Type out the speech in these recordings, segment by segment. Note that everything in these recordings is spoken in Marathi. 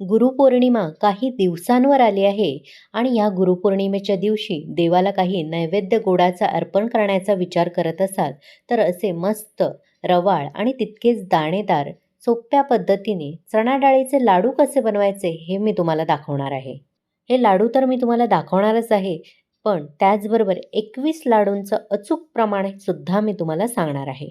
गुरुपौर्णिमा काही दिवसांवर आली आहे आणि या गुरुपौर्णिमेच्या दिवशी देवाला काही नैवेद्य गोडाचा अर्पण करण्याचा विचार करत असाल तर असे मस्त रवाळ आणि तितकेच दाणेदार सोप्या पद्धतीने चणाडाळीचे लाडू कसे बनवायचे हे मी तुम्हाला दाखवणार आहे. हे लाडू तर मी तुम्हाला दाखवणारच आहे पण त्याचबरोबर एकवीस लाडूंचं अचूक प्रमाण सुद्धा मी तुम्हाला सांगणार आहे.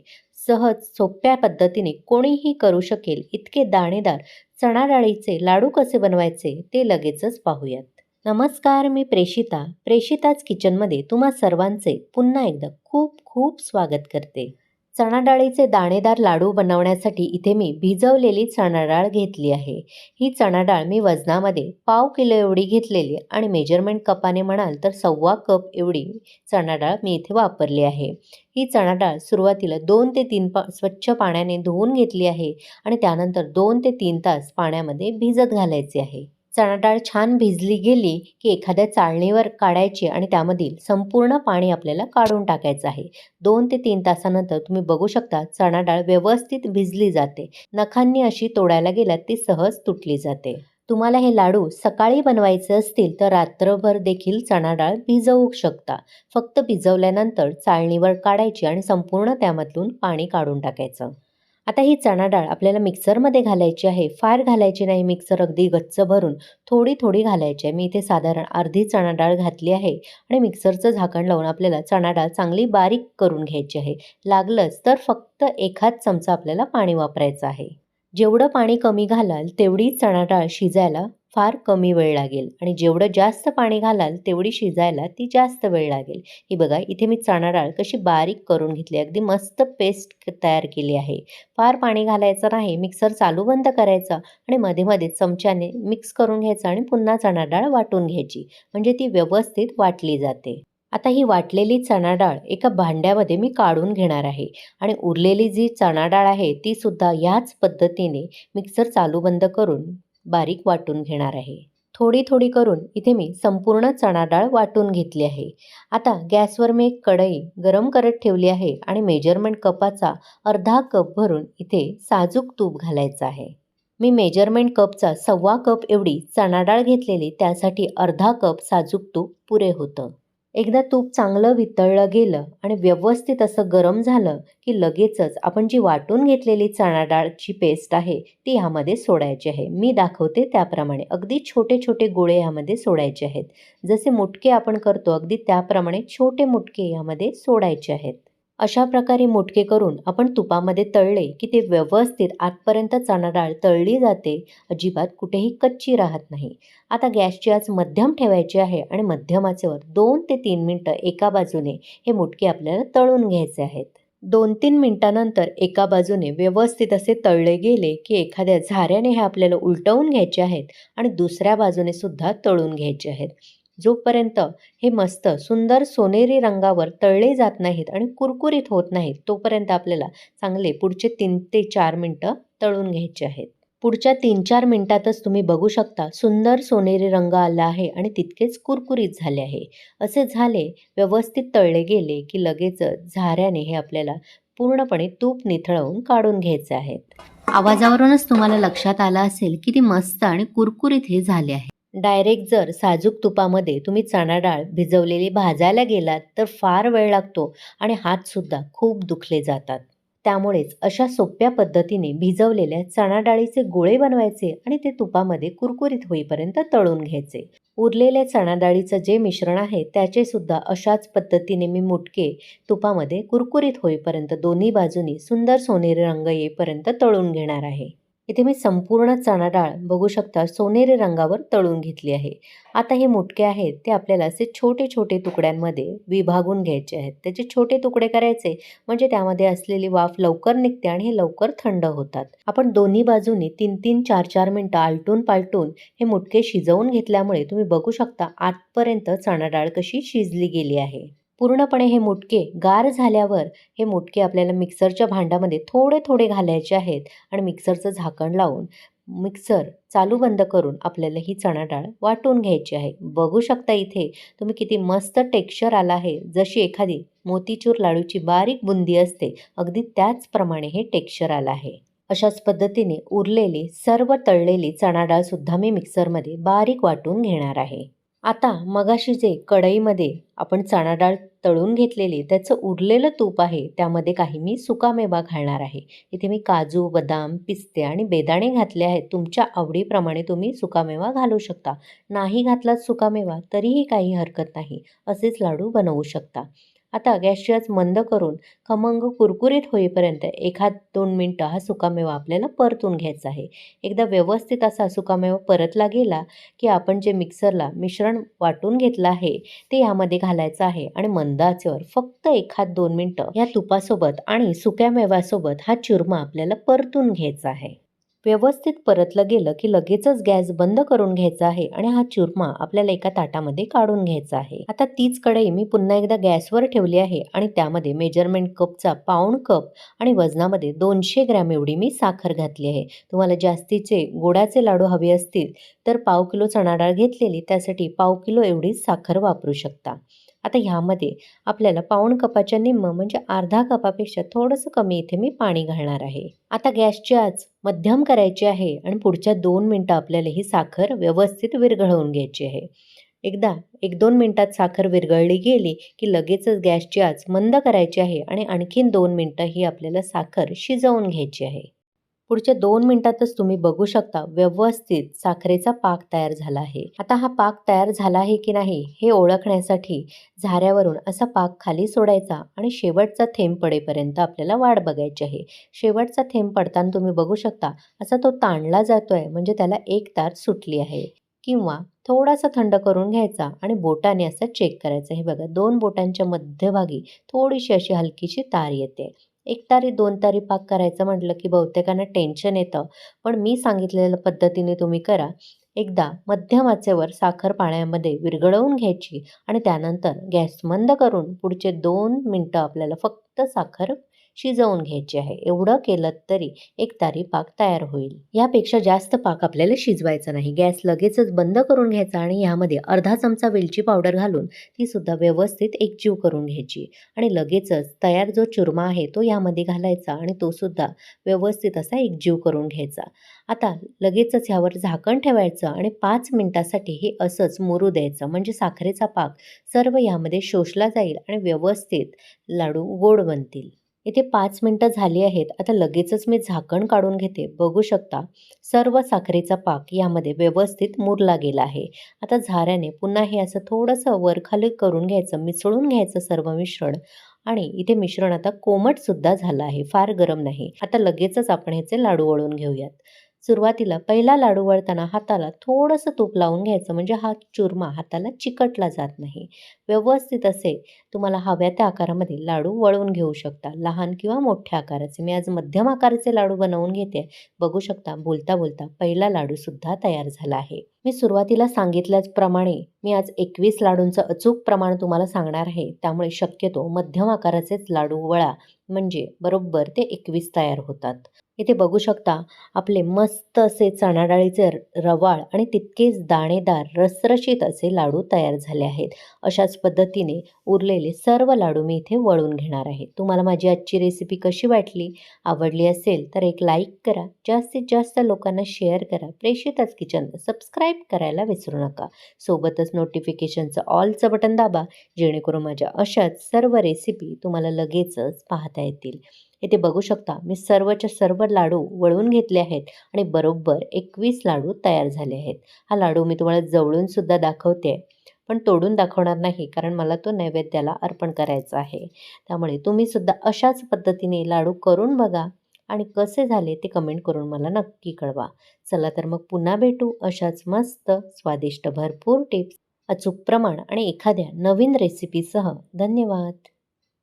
सहज सोप्या पद्धतीने कोणीही करू शकेल इतके दाणेदार चणा डाळीचे लाडू कसे बनवायचे ते लगेचच पाहूयात. नमस्कार मी प्रेषिता प्रेषिताच किचनमध्ये तुम्हा सर्वांचे पुन्हा एकदा खूप खूप स्वागत करते. चणाडाळीचे दाणेदार लाडू बनवण्यासाठी इथे मी भिजवलेली चणाडाळ घेतली आहे. ही चणाडाळ मी वजनामध्ये पाव किलो एवढी घेतलेली आणि मेजरमेंट कपाने म्हणाल तर सव्वा कप एवढी चणाडाळ मी इथे वापरली आहे. ही चणाडाळ सुरुवातीला दोन ते तीन पा स्वच्छ पाण्याने धुवून घेतली आहे आणि त्यानंतर दोन ते तीन तास पाण्यामध्ये भिजत घालायचे आहे. चणाडाळ छान भिजली गेली की एखाद्या चाळणीवर काढायची आणि त्यामधील संपूर्ण पाणी आपल्याला काढून टाकायचं आहे. दोन ते तीन तासानंतर तुम्ही बघू शकता चणाडाळ व्यवस्थित भिजली जाते. नखांनी अशी तोडायला गेल्यात ती सहज तुटली जाते. तुम्हाला हे लाडू सकाळी बनवायचे असतील तर रात्रभर देखील चणा डाळ भिजवू शकता. फक्त भिजवल्यानंतर चाळणीवर काढायची आणि संपूर्ण त्यामधून पाणी काढून टाकायचं. आता ही चणा डाळ आपल्याला मिक्सरमध्ये घालायची आहे. फार घालायची नाही. मिक्सर अगदी गच्च भरून थोडी थोडी घालायची आहे. मी इथे साधारण अर्धी चणा डाळ घातली आहे आणि मिक्सरचं झाकण लावून आपल्याला चणा डाळ चांगली बारीक करून घ्यायची आहे. लागलंच तर फक्त एखाद चमचा आपल्याला पाणी वापरायचं आहे. जेवढं पाणी कमी घालाल तेवढी चणा डाळ शिजायला फार कमी वेळ लागेल. आणि जेवढं जास्त पाणी घालाल तेवढी शिजायला ती जास्त वेळ लागेल. ही बघा इथे मी चणा डाळ कशी बारीक करून घेतली अगदी मस्त पेस्ट तयार केली आहे. फार पाणी घालायचं नाही मिक्सर चालू बंद करायचा आणि मध्ये मध्ये चमच्याने मिक्स करून घ्यायचं आणि पुन्हा चणा डाळ वाटून घ्यायची. म्हणजे ती व्यवस्थित वाटली जाते. आता ही वाटलेली चणा डाळ एका भांड्यामध्ये मी काढून घेणार आहे. आणि उरलेली जी चणा डाळ आहे ती सुद्धा याच पद्धतीने मिक्सर चालू बंद करून बारीक वाटून घेणार आहे. थोडी थोडी करून इथे मी संपूर्ण चणा डाळ वाटून घेतली आहे. आता गॅसवर मी एक कढई गरम करत ठेवली आहे आणि मेजरमेंट कपाचा अर्धा कप भरून इथे साजूक तूप घालायचं आहे. मी मेजरमेंट कपचा सव्वा कप एवढी चणा डाळ घेतलेली त्यासाठी अर्धा कप साजूक तूप पुरे होतं. एकदा तूप चांगलं वितळलं गेलं आणि व्यवस्थित असं गरम झालं की लगेचच आपण जी वाटून घेतलेली चणा डाळची पेस्ट आहे ती ह्यामध्ये सोडायची आहे. मी दाखवते त्याप्रमाणे. अगदी छोटे छोटे गोळे ह्यामध्ये सोडायचे आहेत. जसे मुटके आपण करतो अगदी त्याप्रमाणे छोटे मुटके यामध्ये सोडायचे आहेत. अशा प्रकारे मुटके करून आपण तुपामध्ये तळले की ते व्यवस्थित आतपर्यंत चणा डाळ तळली जाते. अजिबात कुठेही कच्ची राहत नाही. आता गॅसची आज मध्यम ठेवायची आहे आणि मध्यम आचेवर दोन ते तीन मिनटं एका बाजूने हे मुटके आपल्याला तळून घ्यायचे आहेत. दोन तीन मिनटानंतर एका बाजूने व्यवस्थित असे तळले गेले की एखाद्या झाऱ्याने हे आपल्याला उलटवून घ्यायचे आहेत आणि दुसऱ्या बाजूने सुद्धा तळून घ्यायचे आहेत. जोपर्यंत हे मस्त सुंदर सोनेरी रंगावर तळले जात नाहीत आणि कुरकुरीत होत नाहीत तोपर्यंत आपल्याला चांगले पुढचे तीन ते चार मिनटं तळून घ्यायचे आहेत. पुढच्या तीन चार मिनटातच तुम्ही बघू शकता सुंदर सोनेरी रंग आला आहे आणि तितकेच कुरकुरीत झाले आहे. असे झाले व्यवस्थित तळले गेले की लगेचच झाऱ्याने हे आपल्याला पूर्णपणे तूप निथळवून काढून घ्यायचे आहेत. आवाजावरूनच तुम्हाला लक्षात आलं असेल की ती मस्त आणि कुरकुरीत हे झाले आहे. डायरेक्ट जर साजूक तुपामध्ये तुम्ही चणा डाळ भिजवलेली भाजायला गेलात तर फार वेळ लागतो आणि हातसुद्धा खूप दुखले जातात. त्यामुळेच अशा सोप्या पद्धतीने भिजवलेल्या चणा डाळीचे गोळे बनवायचे आणि ते तुपामध्ये कुरकुरीत होईपर्यंत तळून घ्यायचे. उरलेल्या चणा डाळीचं जे मिश्रण आहे त्याचे सुद्धा अशाच पद्धतीने मी मुटके तुपामध्ये कुरकुरीत होईपर्यंत दोन्ही बाजूनी सुंदर सोनेरी रंग येईपर्यंत तळून घेणार आहे. इथे मी संपूर्ण चणा डाळ बघू शकता सोनेरी रंगावर तळून घेतली आहे. आता हे मुटके आहेत ते आपल्याला असे छोटे छोटे तुकड्यांमध्ये विभागून घ्यायचे आहेत. त्याचे छोटे तुकडे करायचे म्हणजे त्यामध्ये असलेली वाफ लवकर निघते आणि हे लवकर थंड होतात. आपण दोन्ही बाजूनी तीन तीन चार चार मिनटं आलटून पालटून हे मुटके शिजवून घेतल्यामुळे तुम्ही बघू शकता आतपर्यंत चणा डाळ कशी शिजली गेली आहे. पूर्णपणे हे मुटके गार झाल्यावर हे मुटके आपल्याला मिक्सरच्या भांड्यामध्ये थोडे थोडे घालायचे आहेत आणि मिक्सरचं झाकण लावून मिक्सर चालू बंद करून आपल्याला ही चणा डाळ वाटून घ्यायची आहे. बघू शकता इथे तुम्ही किती मस्त टेक्स्चर आला आहे. जशी एखादी मोतीचूर लाडूची बारीक बुंदी असते अगदी त्याचप्रमाणे हे टेक्स्चर आलं आहे. अशाच पद्धतीने उरलेली सर्व तळलेली चणा डाळसुद्धा मी मिक्सरमध्ये बारीक वाटून घेणार आहे. आता मगाशी जे कढईमध्ये आपण चणा डाळ तळून घेतलेली त्याचं उरलेलं तूप आहे त्यामध्ये काही मी सुकामेवा घालणार आहे. इथे मी काजू बदाम पिस्ते आणि बेदाणे घातले आहेत. तुमच्या आवडीप्रमाणे तुम्ही सुकामेवा घालू शकता. नाही घातलात सुकामेवा तरीही काही हरकत नाही. असेच लाडू बनवू शकता. आता गॅसची आच मंद करून खमंग कुरकुरीत होईपर्यंत एखाद दोन मिनटं हा सुकामेवा आपल्याला परतून घ्यायचा आहे. एकदा व्यवस्थित असा सुकामेवा परतला गेला की आपण जे मिक्सरला मिश्रण वाटून घेतलं आहे ते यामध्ये घालायचं आहे आणि मंद आचेवर फक्त एखाद दोन मिनटं या तुपासोबत आणि सुक्या मेव्यासोबत हा चुरमा आपल्याला परतून घ्यायचा आहे. व्यवस्थित परतलं गेलं की लगेचच गॅस बंद करून घ्यायचा आहे आणि हा चुरमा आपल्याला एका ताटामध्ये काढून घ्यायचा आहे. आता तीच कढई मी पुन्हा एकदा गॅसवर ठेवली आहे आणि त्यामध्ये मेजरमेंट कपचा पाऊण कप आणि वजनामध्ये दोनशे ग्रॅम एवढी मी साखर घातली आहे. तुम्हाला जास्तीचे गोडाचे लाडू हवे असतील तर पाव किलो चणाडाळ घेतलेली त्यासाठी पाव किलो एवढी साखर वापरू शकता. आता ह्यामध्ये आपल्याला पाऊण कपाच्या निम्म म्हणजे अर्धा कपापेक्षा थोडंसं कमी इथे मी पाणी घालणार आहे. आता गॅसची आच मध्यम करायची आहे आणि पुढच्या दोन मिनटं आपल्याला ही साखर व्यवस्थित विरघळवून घ्यायची आहे. एकदा एक दोन मिनटात साखर विरघळली गेली की लगेचच गॅसची आच मंद करायची आहे आणि आणखीन दोन मिनटं ही आपल्याला साखर शिजवून घ्यायची आहे. पुढच्या दोन मिनिटातच तुम्ही बघू शकता व्यवस्थित साखरेचा पाक तयार झाला आहे. आता हा पाक तयार झाला आहे की नाही हे ओळखण्यासाठी झाऱ्यावरून असा पाक खाली सोडायचा आणि शेवटचा थेंब पडेपर्यंत आपल्याला वाट बघायची आहे. शेवटचा थेंब पडताना तुम्ही बघू शकता असा तो ताणला जातोय म्हणजे त्याला एक तार सुटली आहे. किंवा थोडासा थंड करून घ्यायचा आणि बोटाने असं चेक करायचं. हे बघा दोन बोटांच्या मध्यभागी थोडीशी अशी हलकीशी तार येते. एक तारी दोन तारी पाक करायचं म्हटलं की बहुतेकांना टेन्शन येतं. पण मी सांगितलेल्या पद्धतीने तुम्ही करा. एकदा मध्यम आचेवर साखर पाण्यामध्ये विरघळवून घ्यायची आणि त्यानंतर गॅस मंद करून पुढचे दोन मिनटं आपल्याला फक्त साखर शिजवून घ्यायची आहे. एवढं केलं तरी एक तारी पाक तयार होईल. यापेक्षा जास्त पाक आपल्याला शिजवायचा नाही. गॅस लगेचच बंद करून घ्यायचा आणि यामध्ये अर्धा चमचा वेलची पावडर घालून ती सुद्धा व्यवस्थित एकजीव करून घ्यायची आणि लगेचच तयार जो चुरमा आहे तो यामध्ये घालायचा आणि तो सुद्धा व्यवस्थित असा एकजीव करून घ्यायचा. आता लगेचच ह्यावर झाकण ठेवायचं आणि पाच मिनटासाठी हे असंच मुरू द्यायचं. म्हणजे साखरेचा पाक सर्व यामध्ये शोषला जाईल आणि व्यवस्थित लाडू गोड बनतील. इथे पाच मिनटं झाली आहेत. आता लगेचच मी झाकण काढून घेते. बघू शकता सर्व साखरेचा पाक यामध्ये व्यवस्थित मुरला गेला आहे. आता झाऱ्याने पुन्हा हे असं थोडंसं वरखाली करून घ्यायचं मिसळून घ्यायचं सर्व मिश्रण. आणि इथे मिश्रण आता कोमटसुद्धा झालं आहे फार गरम नाही. आता लगेचच आपण ह्याचे लाडू वळून घेऊयात. सुरुवातीला पहिला लाडू वळताना हाताला थोडंसं तूप लावून घ्यायचं. म्हणजे हा चुरमा हाताला चिकटला जात नाही. व्यवस्थित असे तुम्हाला हव्या त्या आकारामध्ये लाडू वळवून घेऊ शकता. लहान किंवा मोठ्या आकाराचे. मी आज मध्यम आकाराचे लाडू बनवून घेते. बघू शकता बोलता बोलता पहिला लाडूसुद्धा तयार झाला आहे. मी सुरुवातीला सांगितल्याप्रमाणे मी आज एकवीस लाडूंचं अचूक प्रमाण तुम्हाला सांगणार आहे. त्यामुळे शक्यतो मध्यम आकाराचेच लाडू वळा म्हणजे बरोबर ते एकवीस तयार होतात. इथे बघू शकता आपले मस्त असे चणा डाळीचे रवाळ आणि तितकेच दाणेदार रसरशीत असे लाडू तयार झाले आहेत. अशाच पद्धतीने उरलेले सर्व लाडू मी इथे वळून घेणार आहे. तुम्हाला माझी आजची रेसिपी कशी वाटली आवडली असेल तर एक लाईक करा. जास्तीत जास्त लोकांना शेअर करा. प्रेषितच किचन. सबस्क्राईब करायला विसरू नका. सोबतच नोटिफिकेशनचं ऑलचं बटन दाबा जेणेकरून माझ्या अशाच सर्व रेसिपी तुम्हाला लगेचच पाहता येतील. इथे बघू शकता मी सर्वच्या सर्व लाडू वळून घेतले आहेत आणि बरोबर एकवीस लाडू तयार झाले आहेत. हा लाडू मी तुम्हाला जवळून सुद्धा दाखवते पण तोडून दाखवणार नाही कारण मला तो नैवेद्याला अर्पण करायचा आहे. त्यामुळे तुम्ही सुद्धा अशाच पद्धतीने लाडू करून बघा. आणि कसे झाले ते कमेंट करून मला नक्की कळवा. चला तर मग पुन्हा भेटू अशाच मस्त स्वादिष्ट भरपूर टिप्स अचूक प्रमाण आणि एखाद्या नवीन रेसिपीसह धन्यवाद.